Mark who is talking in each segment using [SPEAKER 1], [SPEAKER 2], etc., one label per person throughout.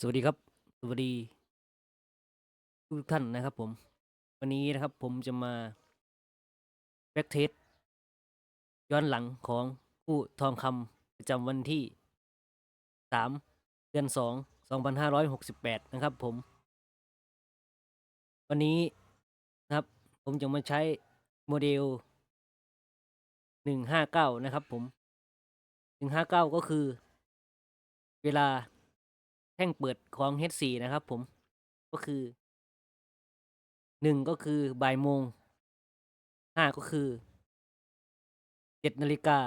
[SPEAKER 1] สวัสดีครับ สวัสดีทุกท่านนะครับผม วันนี้นะครับผมจะมาแบ็กเทสย้อนหลังของผู้ทองคำประจำวันที่สามเดือนสองสองพันห้าร้อยหกสิบแปดนะครับผม วันนี้นะครับผมจะมาใช้โมเดลหนึ่งห้าเก้านะครับผมหนึ่งห้าเก้าก็คือเวลา แท่งเปิดของ H4 นะครับผมก็คือหนึ่งก็คือบ่ายโมงห้าก็คือเจ็ดนาฬิกา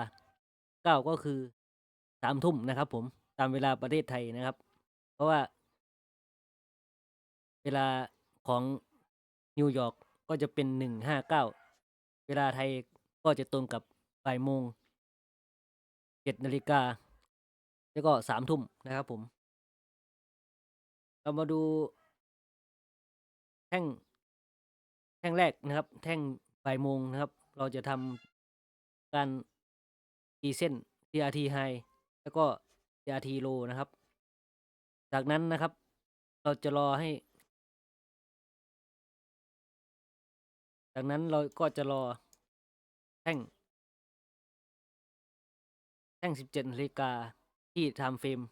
[SPEAKER 1] เก้าก็คือสามทุ่มนะครับ ผมตามเวลาประเทศไทยนะครับ เพราะว่า เวลาของนิวยอร์กก็จะเป็นหนึ่งห้าเก้าเวลาไทยก็จะตรงกับบ่ายโมงเจ็ดนาฬิกาแล้วก็สามทุ่มนะครับผม เรามาดู แท่ง แท่งแรกนะครับ แท่งบ่ายโมงนะครับ เราจะทำการตีเส้น TRT high แล้วก็ TRT low นะครับ จากนั้นนะครับ เราจะรอให้ จากนั้นเราก็จะรอแท่ง แท่ง 17นาฬิกาที่ time frame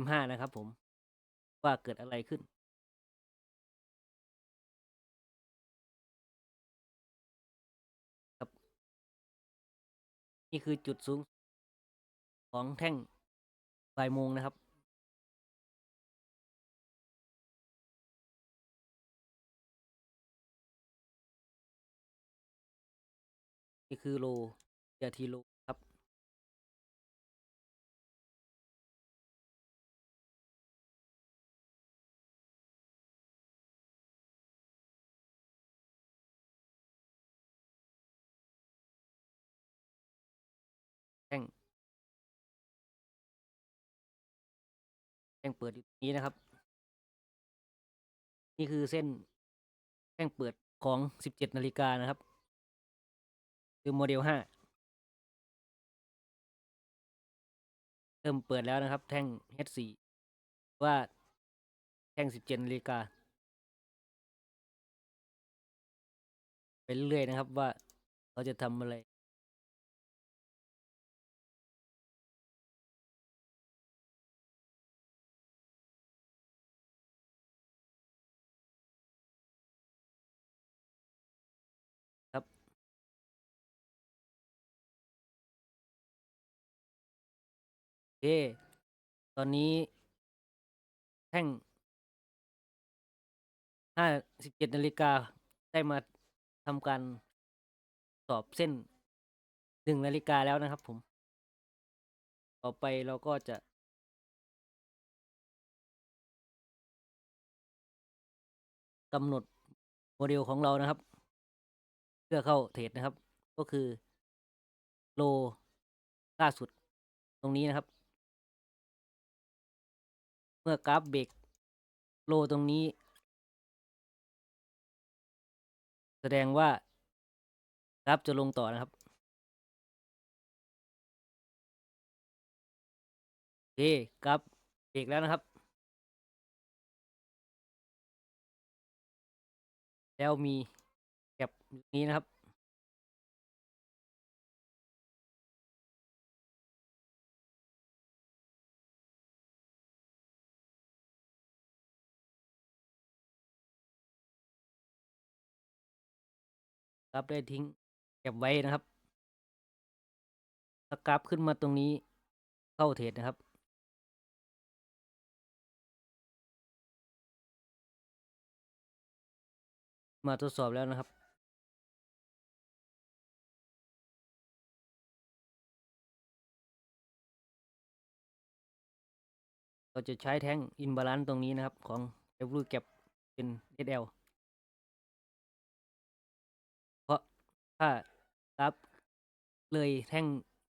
[SPEAKER 1] M5 นะครับผม ว่าเกิดอะไรขึ้นครับนี่คือจุดสูงของแท่งบ่ายโมงนะครับ นี่คือโลยาทีโล งเปิดอยู่นี้นะครับ นี่คือเส้นแท่งเปิดของ17นาฬิกานะครับคือโมเดล5เริ่มเปิดแล้วนะครับ แท่ง H4 ว่าแท่ง17นาฬิกาไปเรื่อยๆนะครับว่าเขาจะทำอะไร เค ตอนนี้ แท่ง ห้าสิบเจ็ดนาฬิกาได้มาทำการสอบเส้นหนึ่งนาฬิกาแล้วนะครับผม ต่อไปเราก็จะ กำหนดโมเดลของเรานะครับ เพื่อเข้าเทรดนะครับ ก็คือโลล่าสุดตรงนี้นะครับ เมื่อกราฟเบรกโลตรงนี้ แสดงว่ากราฟจะลงต่อนะครับโอเคกราฟเบรกแล้วนะครับ แล้วมีแก็บนี้นะครับ กราฟได้ทิ้งเก็บไว้นะครับถ้ากราฟขึ้นมาตรงนี้เข้าเทรดนะครับ มาทดสอบแล้วนะครับ เราจะใช้แท่งอินบาลานซ์ตรงนี้นะครับ ของ e v e r y Gap เป็น SL ถ้ากราฟเลยแท่ง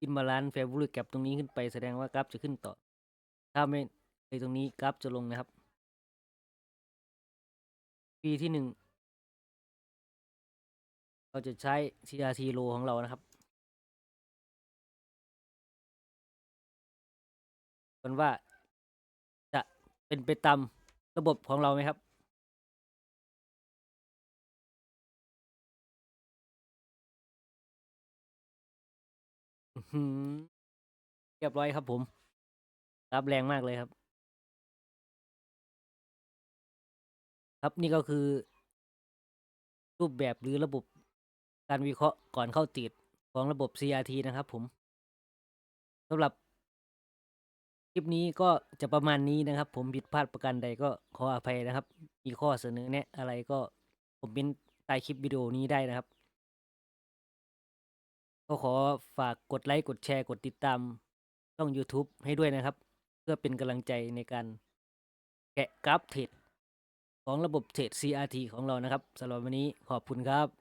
[SPEAKER 1] อินบาลานซ์เฟเวอร์แก p ตรงนี้ขึ้นไปแสดงว่ากราฟจะขึ้นต่อ ถ้าไม่เลยตรงนี้กราฟจะลงนะครับ ปีที่หนึ่งเราจะใช้ CRT low ของเรานะครับกันว่าจะเป็นไปตามระบบของเราไหมครับ อื้อหือเรียบร้อยครับผม รับแรงมากเลยครับ ครับนี่ก็คือ รูปแบบหรือระบบการวิเคราะห์ก่อนเข้าติดของระบบ CRT นะครับผมสำหรับ คลิปนี้ก็จะประมาณนี้นะครับ ผมผิดพลาดประการใดก็ขออภัยนะครับ มีข้อเสนอแนะอะไรก็ผมเป็นใต้คลิปวิดีโอนี้ได้นะครับ ก็ขอฝากกดไลค์กดแชร์กดติดตามช่อง YouTube ให้ด้วยนะครับ เพื่อเป็นกำลังใจในการแกะกราฟเทรดของระบบเทรด CRT ของเรานะครับสำหรับวันนี้ขอบคุณครับ